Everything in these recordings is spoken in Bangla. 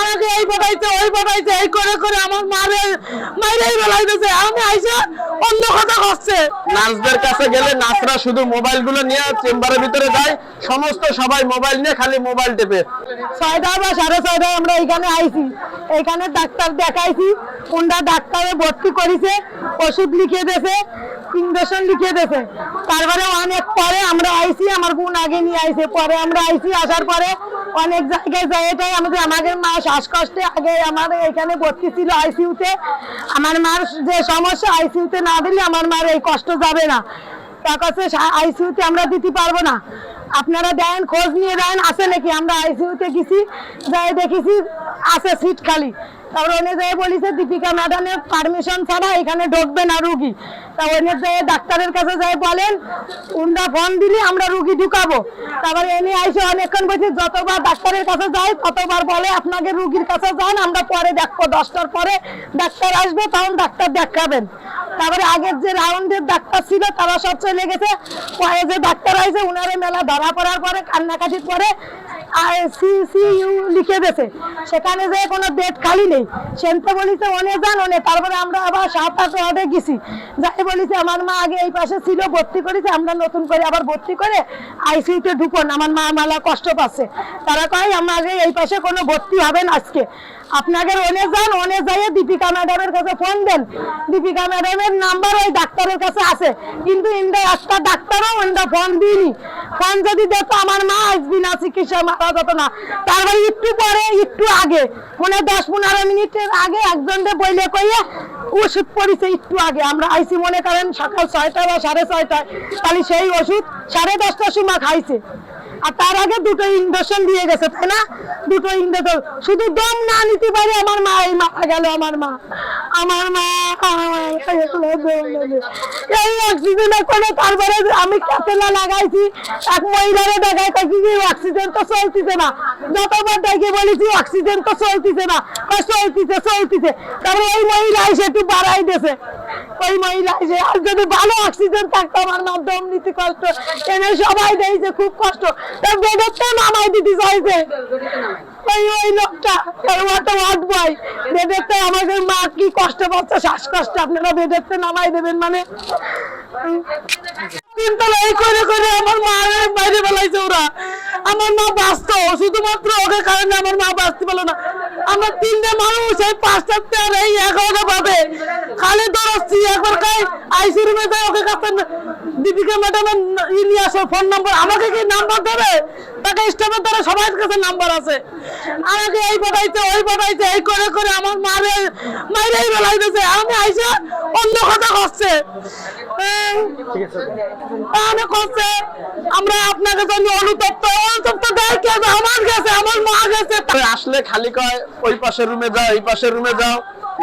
আমাকে এই পাঠাইছে ওই পাঠাইছে এই করে করে আমার মারে মাইরেই বেলাইতেছে আমি আইসা অন্য কথা করছে নার্সদের কাছে গেলে নার্সরা শুধু মোবাইলগুলো নিয়ে চেম্বারের ভিতরে যায় সমস্ত সবাই মোবাইল নিয়ে খালি মোবাইল টেপে। ছয়টা বা সাড়ে ছয়টায় আমরা এখানে আইছি। এখানে ডাক্তার দেখাইছি কোনটা ডাক্তারে ভর্তি করেছে ওষুধ লিখে দিয়েছে ইঞ্জেকশন লিখে দিয়েছে। তারপরে অনেক পরে আমরা আইছি আমার বোন আগে নিয়ে আইছে পরে আমরা আইছি আসার পরে অনেক জায়গায় এটাই আমাদের আমাদের মা শ্বাসকষ্টে আগে আমাদের এখানে ভর্তি ছিল আইসিউতে আমার মার যে সমস্যা আইসিউতে না দিলে আমার মার এই কষ্ট যাবে না। তার কাছে আইসিউতে আমরা দিতে পারব না। আপনারা দেন, খোঁজ নিয়ে দেন, আছে নাকি? আমরা আইসিইউতে গেছি, যাই দেখেছি, আছে সিট খালি। তারপর ওনে যাই বলিছে, দীপিকা ম্যাডামের পারমিশন ছাড়া এখানে ঢুকবে না রুগী। তা ওনে যাই ডাক্তারের কাছে যাই বলেন উন্ডা ফোন দিলে, আমরা রুগী ঢুকাবো। তারপর এনে আইসে অনেকক্ষণ বলছি, যতবার ডাক্তারের কাছে যাই, ততবার বলে আপনাকে রুগীর কাছে যান, আমরা পরে দেখব। দশটার পরে ডাক্তার আসবে, তখন ডাক্তার দেখাবেন। তারপরে আগের যে রাউন্ডের ডাক্তার ছিল, তারা সব চলে গেছে। পরে যে ডাক্তার আইছে উনারে মেলা ধরা পড়ার পরে, কান্নাকাটির পরে সিসিইউ লিখে দিয়েছে। সেখানে যে কোনো বেড খালি নেই। সেন্তে বলিছে, অনে যান, অনে। তারপরে আমরা আবার সাত আট ওয়ার্ডে গেছি। যাই বলিছে, আমার মা আগে এই পাশে ছিল, ভর্তি করেছে, আমরা নতুন করে আবার ভর্তি করে আইসিইউতে ঢুকন আমার মা মালা কষ্ট পাচ্ছে। তারা কয় আমাকে এই পাশে কোনো ভর্তি হবে না আজকে। আপনাকে অনে যান অনে যাইয়ে দীপিকা ম্যাডামের কাছে ফোন দেন। দীপিকা ম্যাডামের নাম্বার ওই ডাক্তারের কাছে আছে। কিন্তু ইন্দা একটা ডাক্তারও ইন্দা ফোন দিইনি। ফোন যদি দিত, আমার মা আসবি না চিকিৎসা মারা যেত না। তারপরে একটু পরে, একটু আগে মানে দশ পনেরো মিনিটের আগে একজনকে বইলে কইয়ে ওষুধ পড়িছে একটু আগে। আমরা আইসি মনে করেন সকাল ছয়টা বা সাড়ে ছয়টায়। তাহলে সেই ওষুধ সাড়ে দশটার সময় খাইছে। আর তার আগে দুটো দিয়ে গেছে, তাই না? দুটো শুধু দম না নিতে পারে আমার মা, এই মারা গেল আমার মা। আমার মা এই অক্সিজেনের কোনো তারপরে আমি ক্যাপেলা লাগাইছি, এক মহিলারে দেখাই কাছে কি অক্সিজেন তো চলতেছে না। যতবার দেখে বলেছি অক্সিজেন তো চলতেছে না। চলতেছে চলতেছে। তারপরে ওই মহিলা এসে একটু বাড়াই দিয়েছে। ওই আর যদি ভালো অক্সিজেন থাকতো আমার নিতে কষ্ট। এনে সবাই দিয়েছে খুব কষ্ট। তার চাইছে। ওই ওই লোকটা ওই ওয়ার্ড বয়। আমাদের মা, কি কষ্ট পাচ্ছে? শ্বাসকষ্ট। আপনারা নামাই দেবেন মানে। তিনতলা এই করে করে আমার মা বাইরে বেলাইছে ওরা। আমার মা বাঁচত, শুধুমাত্র ওকে কারণে আমার মা বাঁচতে পারল না। আমরা তিনটে মানুষ, এই তের, এই এগারোটা পাবে খালি দৌড়াচ্ছি একবার আইসি রুমে ওকে দীপিকা ফোন নাম্বার আমাকে কি নাম্বার দেবে? তাকে স্টাফের দ্বারা সবার কাছে নাম্বার আছে। আমাকে এই পাঠাইছে, ওই পাঠাইছে, এই করে করে আমার মারে মাইরেই আমি আইসা অন্য কথা করছে তাহলে করছে আমরা আপনাকে জন্য অনুতপ্ত। অনুতপ্ত দেয় কে আমার গেছে, আমার মা গেছে। আসলে খালি কয়, ওই পাশের রুমে যাও, এই পাশের রুমে যাও।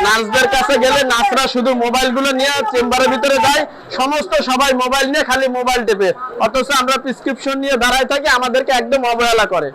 নার্সদের কাছে গেলে নার্সরা শুধু মোবাইলগুলো নিয়ে চেম্বারের ভিতরে যায়। সমস্ত সবাই মোবাইল নিয়ে খালি মোবাইল টেপে। অথচ আমরা প্রেসক্রিপশন নিয়ে দাঁড়ায় থাকি, আমাদেরকে একদম অবহেলা করে।